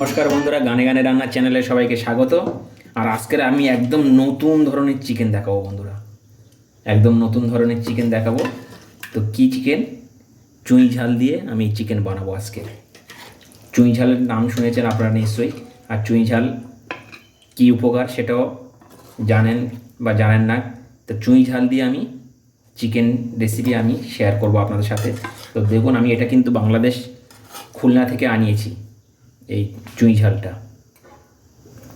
নমস্কার বন্ধুরা, গানে গানে রান্নার চ্যানেলে সবাইকে স্বাগত। আর আজকের আমি একদম নতুন ধরনের চিকেন দেখাবো বন্ধুরা। একদম নতুন ধরনের চিকেন দেখাবো। তো কি চিকেন? চুঁই ঝাল দিয়ে আমি চিকেন বানাবো আজকে। চুঁই ঝালের নাম শুনেছেন আপনারা নিশ্চয়ই। আর চুঁই ঝাল কী উপকার সেটাও জানেন বা জানেন না। তো চুঁই ঝাল দিয়ে আমি চিকেন রেসিপি আমি শেয়ার করব আপনাদের সাথে। তো দেখুন, আমি এটা কিন্তু বাংলাদেশ খুলনা থেকে আনিয়েছি। এই চুঁই ঝালটা।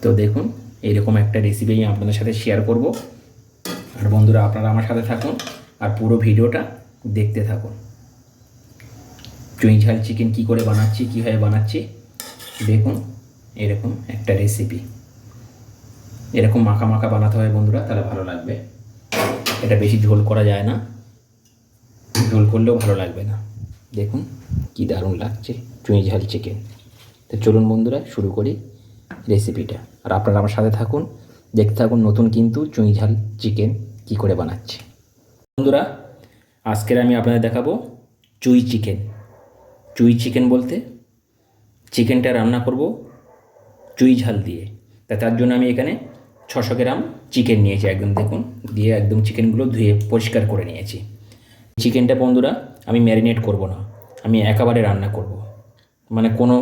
তো দেখুন, এইরকম একটা রেসিপি আমি আপনাদের সাথে শেয়ার করব। আর বন্ধুরা, আপনারা আমার সাথে থাকুন আর পুরো ভিডিওটা দেখতে থাকুন। চুঁই ঝাল চিকেন কি করে বানাচ্ছি, কীভাবে বানাচ্ছি, দেখুন, এরকম একটা রেসিপি এরকম মাখা মাখা বানাতে হয় বন্ধুরা, তাহলে ভালো লাগবে। এটা বেশি ঝোল করা যায় না। ঝোল করলেও ভালো লাগবে না। দেখুন, কি দারুণ লাগছে, চুঁই ঝাল চিকেন তো চলুন বন্ধুরা, শুরু করি রেসিপিটা আর আপনারা আমার সাথে থাকুন, দেখতে থাকুন নতুন কিন্তু চুঁই ঝাল চিকেন কি করে বানাচ্ছে। বন্ধুরা, আজকের আমি আপনাদের দেখাবো চুই চিকেন চুই চিকেন বলতে চিকেনটা রান্না করব চুই ঝাল দিয়ে। তা তার জন্য আমি এখানে ছশো গ্রাম চিকেন নিয়েছি একদম, দেখুন, দিয়ে একদম চিকেনগুলো ধুয়ে পরিষ্কার করে নিয়েছি। চিকেনটা বন্ধুরা, আমি ম্যারিনেট করব না, আমি একেবারে রান্না করব। মানে কোনো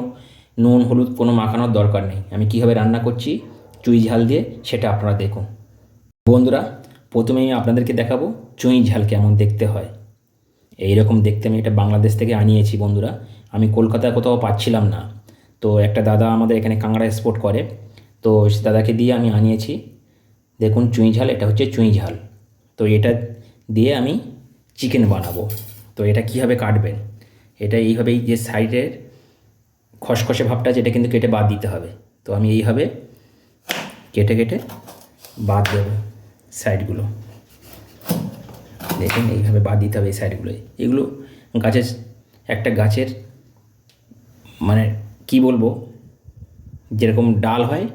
নুন, হলুদ কোনো মাখানোর দরকার নেই। আমি কীভাবে রান্না করছি, চুই ঝাল দিয়ে সেটা আপনারা দেখুন। বন্ধুরা প্রথমে আমি আপনাদেরকে দেখাবো চুই ঝাল কেমন দেখতে হয়। এই রকম দেখতে আমি এটা বাংলাদেশ থেকে আনিয়েছি বন্ধুরা। আমি কলকাতায় কোথাও পাচ্ছিলাম না। তো একটা দাদা আমাদের এখানে কাঁকড়া এক্সপোর্ট করে। তো সে দাদাকে দিয়ে আমি আনিয়েছি। দেখুন চুঁই ঝাল, এটা হচ্ছে চুঁই ঝাল। তো এটা দিয়ে আমি চিকেন বানাবো। তো এটা কীভাবে কাটবেন? এটা এইভাবেই যে সাইডের খসখসে ভাবটা যেটা কিন্তু কেটে বাদ দিতে হবে। তো আমি এইভাবে কেটে কেটে বাদ দেবো সাইডগুলো। দেখুন, এইভাবে বাদ দিতে হবে এই সাইডগুলো এগুলো গাছের, একটা গাছের মানে কি বলব, যেরকম ডাল হয়,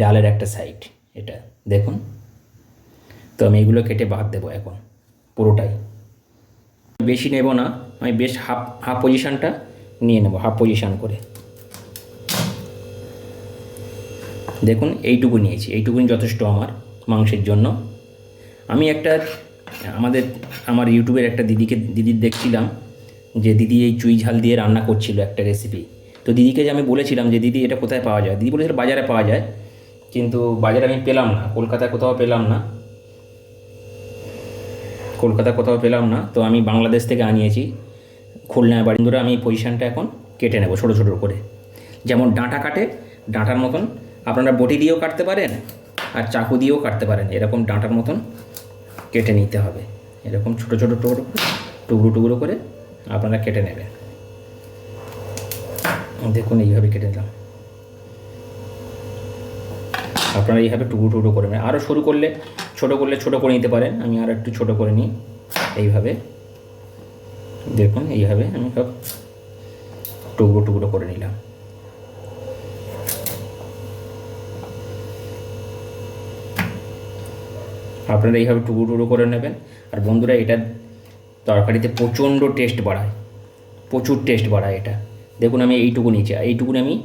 ডালের একটা সাইড এটা। দেখুন, তো আমি এগুলো কেটে বাদ দেবো এখন, পুরোটাই। বেশি নেব না, আমি বেশ হাফ হাফ পজিশানটা নিয়ে নেব, হাফ পজিশান করে। দেখুন, এইটুকু নিয়েছি। এইটুকুনি যথেষ্ট আমার মাংসের জন্য। আমি একটা, আমাদের, আমার ইউটিউবের একটা দিদিকে, দিদির দেখছিলাম যে দিদি এই চুই ঝাল দিয়ে রান্না করছিল একটা রেসিপি তো দিদিকে যে আমি বলেছিলাম যে, দিদি, এটা কোথায় পাওয়া যায়? দিদি বলেছিল বাজারে পাওয়া যায়, কিন্তু বাজারে আমি পেলাম না, কলকাতায় কোথাও পেলাম না। কলকাতা কোথাও পেলাম না। তো আমি বাংলাদেশ থেকে আনিয়েছি। খুলনায় বাড়ি। ধরে আমি পজিশানটা এখন কেটে নেব ছোটো ছোটো করে। যেমন ডাঁটা কাটে, ডাঁটার মতন আপনারা বটি দিয়েও কাটতে পারেন আর চাকু দিয়েও কাটতে পারেন। এরকম ডাঁটার মতন কেটে নিতে হবে। এরকম ছোটো ছোটো টুকরো টুকরো টুকরো করে আপনারা কেটে নেবেন। দেখুন, এইভাবে কেটে নিলাম। আপনারা এইভাবে টুকরো টুকরো করে নেবেন। আরও শুরু করলে, ছোট করলে ছোট করে নিতে পারেন। আমি আর একটু ছোট করে নিই। এইভাবে। দেখুন, এইভাবে আমি সব টুকরো টুকরো করে নিলাম। আপনারা এইভাবে টুকরো টুকরো করে নেবেন। আর বন্ধুরা, এটা তরকারিতে প্রচণ্ড টেস্ট বাড়ায়। প্রচুর টেস্ট বাড়ায় এটা। দেখুন, আমি এইটুকু নিচে এইটুকুনি আমি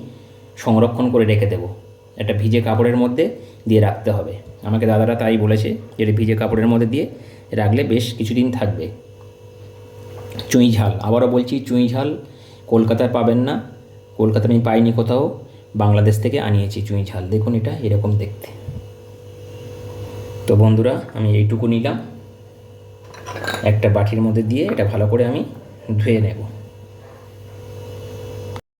সংরক্ষণ করে রেখে দেবো। একটা ভিজে কাপড়ের মধ্যে দিয়ে রাখতে হবে। আমাকে দাদারা তাই বলেছে যে ভিজে কাপড়ের মধ্যে দিয়ে রাখলে বেশ কিছুদিন থাকবে। চুঁই ঝাল। আবারও বলছি, চুঁই ঝাল কলকাতায় পাবেন না। কলকাতায় আমি পাইনি কোথাও। বাংলাদেশ থেকে আনিয়েছি চুঁই ঝাল। দেখুন এটা এরকম দেখতে। তো বন্ধুরা, আমি এইটুকু নিলাম। একটা বাটির মধ্যে দিয়ে এটা ভালো করে আমি ধুয়ে নেব।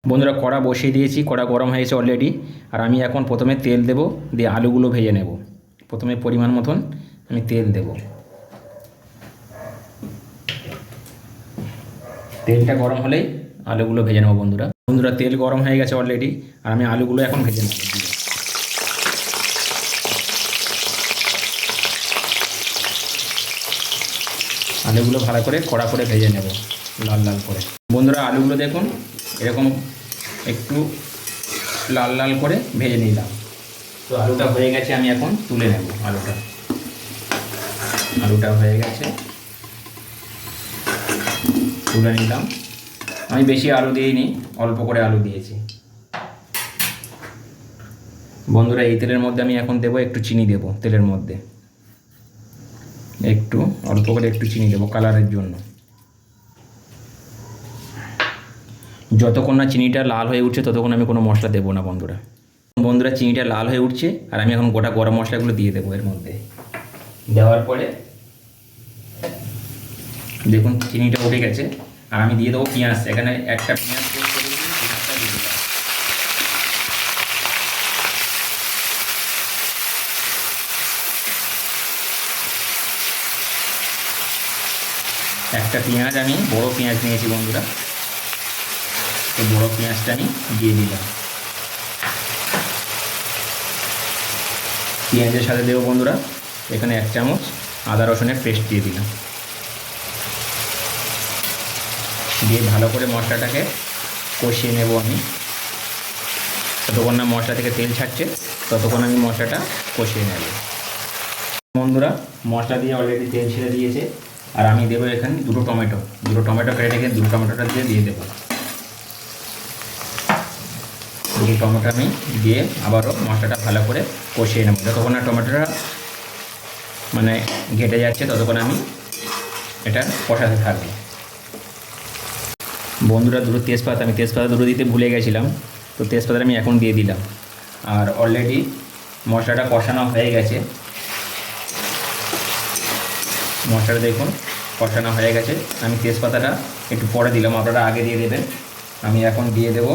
বন্ধুরা, কড়া বসিয়ে দিয়েছি, কড়া গরম হয়েছে অলরেডি আর আমি এখন প্রথমে তেল দেব, দিয়ে আলুগুলো ভেজে নেব। প্রথমে পরিমাণ মতন আমি তেল দেব। তেলটা গরম হলেই আলুগুলো ভেজে নেব বন্ধুরা। বন্ধুরা, তেল গরম হয়ে গেছে অলরেডি আর আমি আলুগুলো এখন ভেজে নেব। আলুগুলো ভালো করে কড়া করে ভেজে নেব, লাল লাল করে। বন্ধুরা, আলুগুলো দেখুন, এরকম একটু লাল লাল করে ভেজে নিলাম। তো আলুটা হয়ে গেছে, আমি এখন তুলে নেব আলুটা। আলুটা হয়ে গেছে, তুলে নিলাম। আমি বেশি আলু দিইনি, অল্প করে আলু দিয়েছি। বন্ধুরা, এই তেলের মধ্যে আমি এখন দেবো একটু চিনি দেবো, তেলের মধ্যে। একটু অল্প করে একটু চিনি দেবো কালারের জন্য। যতক্ষণ না চিনিটা লাল হয়ে উঠছে, ততক্ষণ আমি কোনো মশলা দেবো না বন্ধুরা। বন্ধুরা, চিনিটা লাল হয়ে উঠছে, আর আমি এখন গোটা গরম মশলাগুলো দিয়ে দেবো এর মধ্যে। দেওয়ার পরে, দেখুন, চিনিটা উঠে গেছে, আর আমি দিয়ে দেবো পেঁয়াজ। এখানে একটা পেঁয়াজ পেস্ট করে দিয়েছি, পেঁয়াজটা দিয়ে দিলাম। একটা পেঁয়াজ আমি, বড় পেঁয়াজ নিয়েছি বন্ধুরা। তো বড় পেঁয়াজটা আমি দিয়ে দিলাম। পেঁয়াজের সাথে দেবো বন্ধুরা, এখানে এক চামচ আদা রসুনের পেস্ট দিয়ে দিলাম। দিয়ে ভালো করে মশলাটাকে কষিয়ে নেব আমি। যতক্ষণ না মশলা থেকে তেল ছাড়ছে, ততক্ষণ আমি মশলাটা কষিয়ে নেব। বন্ধুরা, মশলা দিয়ে অলরেডি তেল ছেড়ে দিয়েছে। আর আমি দেবো এখানে দুটো টমেটো। দুটো টমেটো কেটে রেখে দুটো টমেটোটা দিয়ে দিয়ে দেবো। দুটো টমেটো আমি দিয়ে আবারও মশলাটা ভালো করে কষিয়ে নেব। যতক্ষণ না টমেটোটা মানে ঘেটে যাচ্ছে, ততক্ষণ আমি এটা কষাতে থাকব। বন্ধুরা, দুটো তেজপাতা, আমি তেজপাতা দুটো দিতে ভুলে গেছিলাম, তো তেজপাতা আমি এখন দিয়ে দিলাম। আর অলরেডি মশলাটা কষানো হয়ে গেছে। মশলাটা দেখুন, কষানো হয়ে গেছে। আমি তেজপাতাটা একটু পরে দিলাম, আপনারা আগে দিয়ে দেবেন। আমি এখন দিয়ে দেব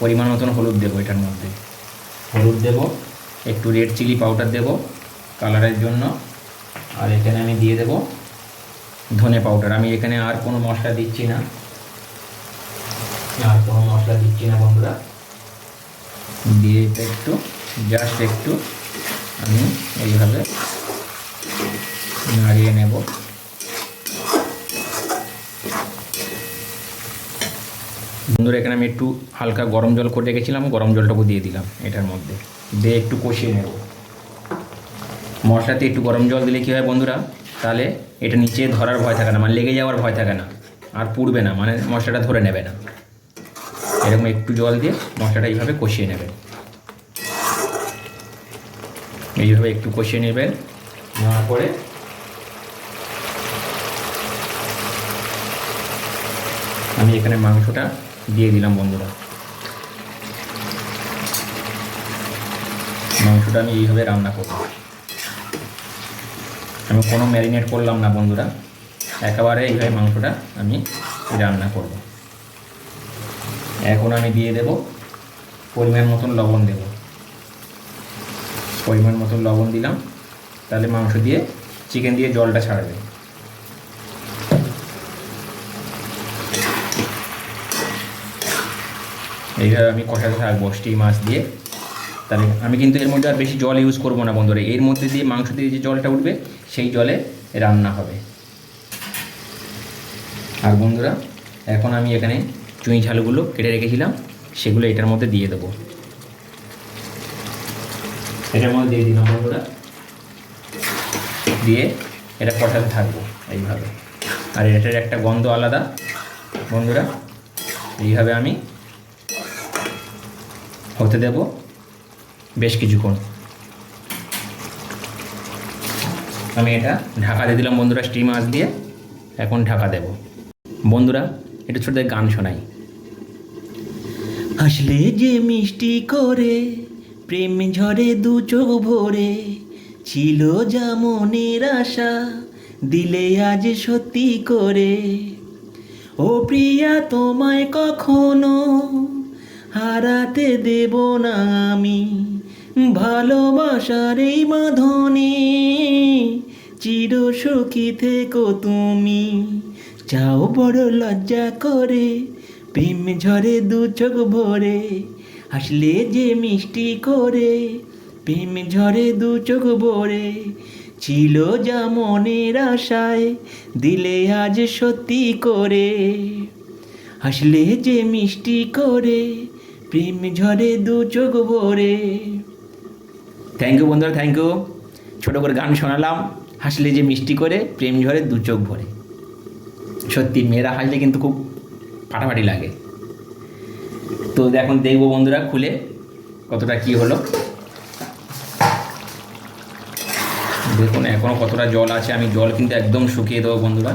পরিমাণ মতন হলুদ দেবো এটার মধ্যে। হলুদ দেব, একটু রেড চিলি পাউডার দেব কালারের জন্য। আর এখানে আমি দিয়ে দেব ধনে পাউডার। আমি এখানে আর কোনো মশলা দিচ্ছি না। আর কোনো মশলা দিচ্ছি না বন্ধুরা। দিয়ে একটু জাস্ট একটু আমি এইভাবে নাড়িয়ে নেব। বন্ধুরা, এখানে আমি একটু হালকা গরম জল করে রেখেছিলাম, গরম জলটাকে দিয়ে দিলাম এটার মধ্যে। দিয়ে একটু কষিয়ে নেব। মশলাতে একটু গরম জল দিলে কী হয় বন্ধুরা, তাহলে এটা নিচে ধরার ভয় থাকে না মানে লেগে যাওয়ার ভয় থাকে না, আর পুড়বে না মানে মশলাটা ধরে নেবে না। এরকম একটু জল দিয়ে মশলাটা এইভাবে কষিয়ে নেবেন। এইভাবে একটু কষিয়ে নেবেন, নেওয়ার পরে আমি এখানে মাংসটা দিয়ে দিলাম, বন্ধুরা। মাংসটা আমি এইভাবে রান্না করব। আমি কোনো ম্যারিনেট করলাম না, বন্ধুরা। একেবারে এইভাবে মাংসটা আমি রান্না করব। এখন আমি দিয়ে দেব পরিমাণ মতন লবণ দেব। পরিমাণ মতন লবণ দিলাম, তাহলে মাংস দিয়ে চিকেন দিয়ে জলটা ছাড়বে। এইভাবে আমি কষাতে থাকব স্টিম মাছ দিয়ে। তাহলে আমি কিন্তু এর মধ্যে আর বেশি জল ইউজ করব না বন্ধুরা। এর মধ্যে দিয়ে মাংস দিয়ে যে জলটা উঠবে সেই জলে রান্না হবে। আর বন্ধুরা এখন আমি এখানে চুঁই ঝালগুলো কেটে রেখেছিলাম সেগুলো এটার মধ্যে দিয়ে দেবো। এটার মধ্যে দিয়ে দিলাম বন্ধুরা। দিয়ে এটা কষাতে থাকব এইভাবে। আর এটার একটা গন্ধ আলাদা। বন্ধুরা এইভাবে আমি হতে দেব বেশ কিছুক্ষণ। আমি এটা ঢাকা দিয়ে দিলাম বন্ধুরা, স্টিম মাছ দিয়ে। এখন ঢাকা দেব। বন্ধুরা একটু ছোটদের গান শোনাই। হাসলে যে মিষ্টি করে, প্রেম ঝরে দু চোখ ভরে, ছিল যা মনের আশা, দিলে আজ সত্যি করে। ও প্রিয়া, তোমায় কখনো হারাতে দেব না আমি। ভালোবাসার এই বাঁধনে চির সুখী থেকো তুমি। চাও বড় লজ্জা করে, প্রেম ঝরে দু চোখ ভরে। হাসলে যে মিষ্টি করে, প্রেম ঝরে দু চোখ ভরে। ছিল যা মনের আশায়, দিলে আজ সত্যি করে। হাসলে যে মিষ্টি করে প্রেম ঝরে দু চোখ ভরে। থ্যাংক ইউ বন্ধুরা থ্যাংক ইউ ছোটো করে গান শোনালাম, হাসলে যে মিষ্টি করে, প্রেম ঝরে দু চোখ ভরে। সত্যি মেয়েরা হাসলে কিন্তু খুব ফাটাফাটি লাগে। তো এখন দেখব বন্ধুরা খুলে, কতটা কি হলো। দেখুন এখনও কতটা জল আছে, আমি জল কিন্তু একদম শুকিয়ে দেবো বন্ধুরা।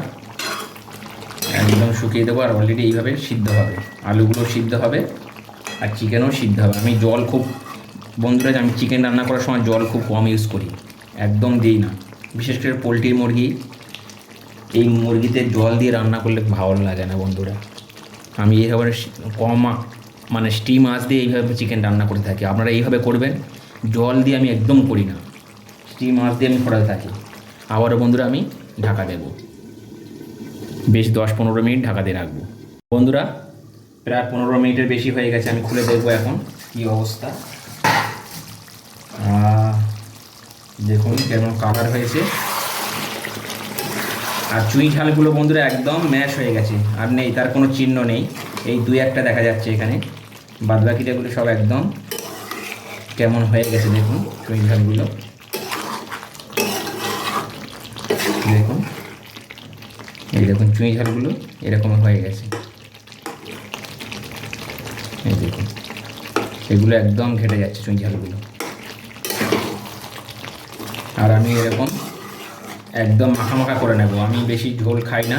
একদম শুকিয়ে দেবো, আর অলরেডি এইভাবে সিদ্ধ হবে। আলুগুলো সিদ্ধ হবে। আর চিকেনও সিদ্ধ হবে। আমি জল খুব বন্ধুরা, আমি চিকেন রান্না করার সময় জল খুব কম ইউজ করি। একদম দিই না। বিশেষ করে পোলট্রির মুরগি। এই মুরগিতে জল দিয়ে রান্না করলে ভালো লাগে না বন্ধুরা। আমি এইভাবে কম মানে স্টিম আঁচ দিয়ে এইভাবে চিকেন রান্না করে থাকি। আপনারা এইভাবে করবেন। জল দিয়ে আমি একদম করি না। স্টিম আঁচ দিয়ে আমি ফোটাতে থাকি। আবারও বন্ধুরা, আমি ঢাকা দেবো। বেশ দশ পনেরো মিনিট ঢাকা দিয়ে রাখব। বন্ধুরা প্রায় পনেরো মিনিটের বেশি হয়ে গেছে, আমি খুলে দেখব এখন কী অবস্থা। দেখুন কেমন কালার হয়েছে। আর চুই ঝালগুলো বন্ধুরা একদম ম্যাশ হয়ে গেছে, আর নেই, তার কোনো চিহ্ন নেই। এই দুই একটা দেখা যাচ্ছে এখানে। বাদবাকিটাগুলো সব একদম কেমন হয়ে গেছে, দেখুন চুই ঝালগুলো দেখুন। এই দেখুন চুই ঝালগুলো এরকম হয়ে গেছে। এই দেখুন এগুলো একদম ঘেটে যাচ্ছে চুই ঝালগুলো আর আমি এরকম একদম মাখা করে নেব। আমি বেশি ঝোল খাই না।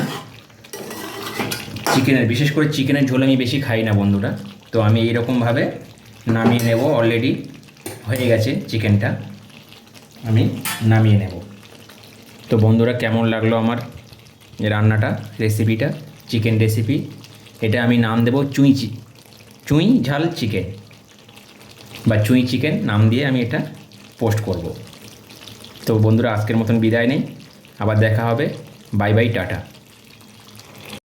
চিকেনের, বিশেষ করে চিকেনের ঝোল আমি বেশি খাই না বন্ধুরা। তো আমি এইরকমভাবে নামিয়ে নেব। অলরেডি হয়ে গেছে চিকেনটা। আমি নামিয়ে নেব। তো বন্ধুরা, কেমন লাগল আমার রান্নাটা রেসিপিটা চিকেন রেসিপি এটা আমি নাম দেবো চুই চি চুই ঝাল চিকেন। বা চুঁই চিকেন, নাম দিয়ে আমি এটা পোস্ট করব। তো বন্ধুরা, আজকের মতন বিদায় নেই। আবার দেখা হবে। Bye bye, tata.